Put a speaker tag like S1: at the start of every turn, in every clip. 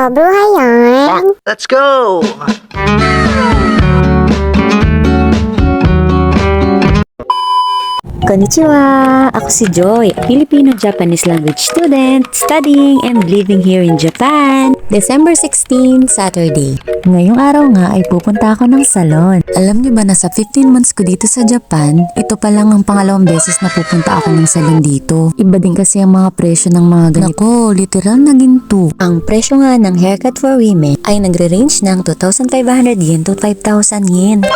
S1: Abuhayan.
S2: Let's go.
S3: Konnichiwa! Ako si Joy, Filipino-Japanese language student studying and living here in Japan. December 16, Saturday. Ngayong araw nga ay pupunta ako ng salon. Alam niyo ba na sa 15 months ko dito sa Japan, ito pa lang ang pangalawang beses na pupunta ako ng salon dito. Iba din kasi ang mga presyo ng mga ganito. Nako, literal na ginto. Ang presyo nga ng haircut for women ay nagre-range ng 2,500 yen to 5,000 yen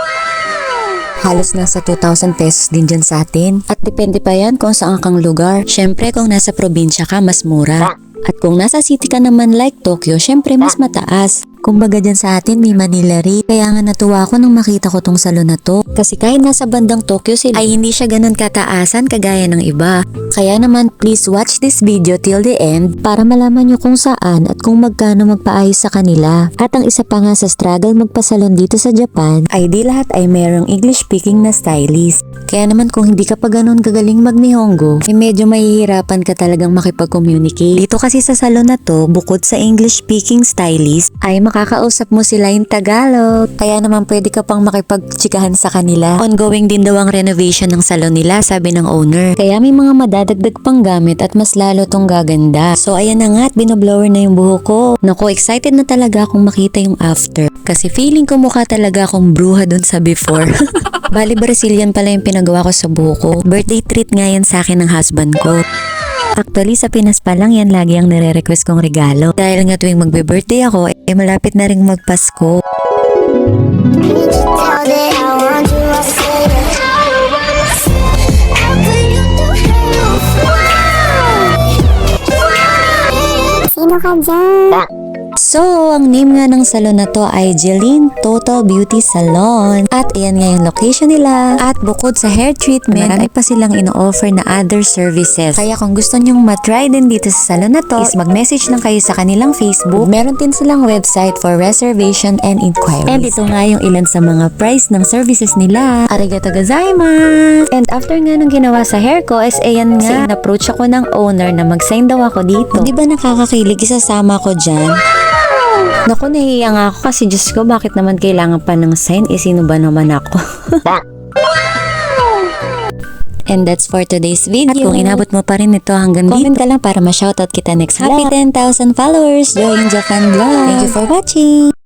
S3: halos nasa 2,000 pesos din dyan sa atin. At depende pa yan kung saan kang lugar. Syempre kung nasa probinsya ka, mas mura. At kung nasa city ka naman like Tokyo, syempre mas mataas. Kumbaga dyan sa atin may Manila rate. Kaya nga natuwa ako nung makita ko tong salon na to. Kasi kahit nasa bandang Tokyo sila ay hindi siya ganun kataasan kagaya ng iba. Kaya naman please watch this video till the end para malaman nyo kung saan at kung magkano magpaayos sa kanila. At ang isa pa nga sa struggle magpasalon dito sa Japan ay di lahat ay merong English speaking na stylist. Kaya naman kung hindi ka pa ganun kagaling mag-Nihongo, eh medyo mahihirapan ka talagang makipag-communicate. Dito kasi sa salon na to, bukod sa English speaking stylist, ay makakausap mo sila in Tagalog. Kaya naman pwede ka pang makipagtsikahan sa kanila. Ongoing din daw ang renovation ng salon nila, sabi ng owner. Kaya may mga madadagdag pang gamit at mas lalo tong gaganda. So ayan na nga at binoblower na yung buhok ko. Naku, excited na talaga akong makita yung after. Kasi feeling ko mukha talaga akong bruha dun sa before. Bali Brazilian pala yung pinagawa ko sa buhok ko. Birthday treat nga yan sa akin ng husband ko. Actually, sa Pinas pa lang yan lagi ang nire-request kong regalo. Dahil nga tuwing magbe-birthday ako, eh malapit na rin magpasko.
S1: Sino ka dyan?
S3: So, ang name nga ng salon na to ay Jeline Total Beauty Salon. At ayan nga yung location nila. At bukod sa hair treatment, marami pa silang ino-offer na other services. Kaya kung gusto nyong matry din dito sa salon na to, is mag-message lang kayo sa kanilang Facebook. Meron din silang website for reservation and inquiries. And ito nga yung ilan sa mga price ng services nila. Arigato gozaimasu! And after nga nung ginawa sa hair ko, is ayan nga, in-approach ako ng owner na mag-sign daw ako dito. Di ba nakakakilig isasama ko dyan? Naku, nahihiya nga ako kasi Diyos ko, bakit naman kailangan pa ng sign? Eh, sino ba naman ako? And that's for today's video. At kung inabot mo pa rin ito hanggang dito, comment ka lang para ma-shoutout kita next Happy 10,000 followers! Joy in Japan Vlog! Thank you for watching!